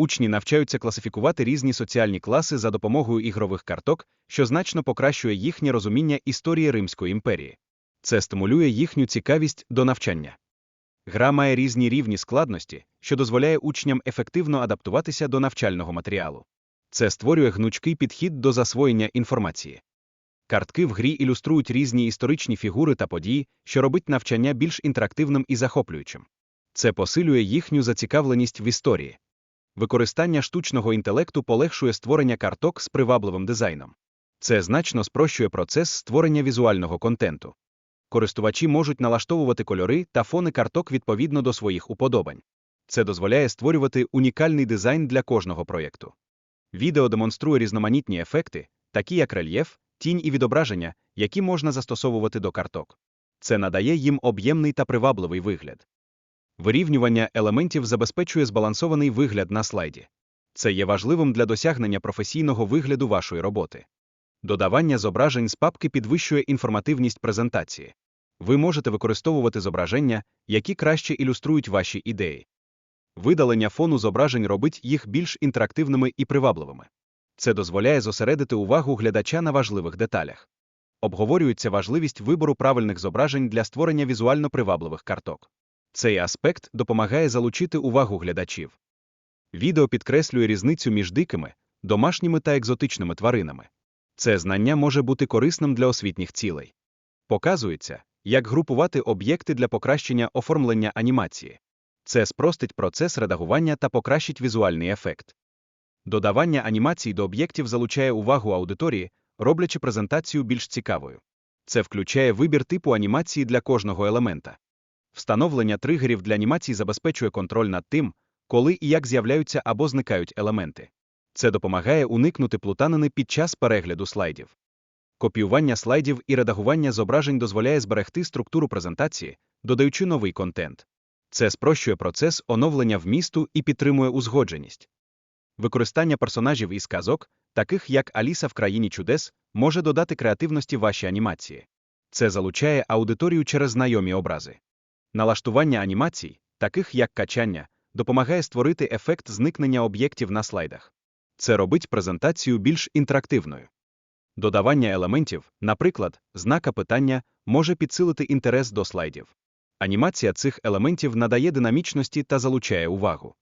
Учні навчаються класифікувати різні соціальні класи за допомогою ігрових карток, що значно покращує їхнє розуміння історії Римської імперії. Це стимулює їхню цікавість до навчання. Гра має різні рівні складності, що дозволяє учням ефективно адаптуватися до навчального матеріалу. Це створює гнучкий підхід до засвоєння інформації. Картки в грі ілюструють різні історичні фігури та події, що робить навчання більш інтерактивним і захоплюючим. Це посилює їхню зацікавленість в історії. Використання штучного інтелекту полегшує створення карток з привабливим дизайном. Це значно спрощує процес створення візуального контенту. Користувачі можуть налаштовувати кольори та фони карток відповідно до своїх уподобань. Це дозволяє створювати унікальний дизайн для кожного проєкту. Відео демонструє різноманітні ефекти, такі як рельєф, тінь і відображення, які можна застосовувати до карток. Це надає їм об'ємний та привабливий вигляд. Вирівнювання елементів забезпечує збалансований вигляд на слайді. Це є важливим для досягнення професійного вигляду вашої роботи. Додавання зображень з папки підвищує інформативність презентації. Ви можете використовувати зображення, які краще ілюструють ваші ідеї. Видалення фону зображень робить їх більш інтерактивними і привабливими. Це дозволяє зосередити увагу глядача на важливих деталях. Обговорюється важливість вибору правильних зображень для створення візуально привабливих карток. Цей аспект допомагає залучити увагу глядачів. Відео підкреслює різницю між дикими, домашніми та екзотичними тваринами. Це знання може бути корисним для освітніх цілей. Показується, як групувати об'єкти для покращення оформлення анімації. Це спростить процес редагування та покращить візуальний ефект. Додавання анімацій до об'єктів залучає увагу аудиторії, роблячи презентацію більш цікавою. Це включає вибір типу анімації для кожного елемента. Встановлення тригерів для анімацій забезпечує контроль над тим, коли і як з'являються або зникають елементи. Це допомагає уникнути плутанини під час перегляду слайдів. Копіювання слайдів і редагування зображень дозволяє зберегти структуру презентації, додаючи новий контент. Це спрощує процес оновлення вмісту і підтримує узгодженість. Використання персонажів і сказок, таких як Аліса в країні чудес, може додати креативності вашій анімації. Це залучає аудиторію через знайомі образи. Налаштування анімацій, таких як качання, допомагає створити ефект зникнення об'єктів на слайдах. Це робить презентацію більш інтерактивною. Додавання елементів, наприклад, знака питання, може підсилити інтерес до слайдів. Анімація цих елементів надає динамічності та залучає увагу.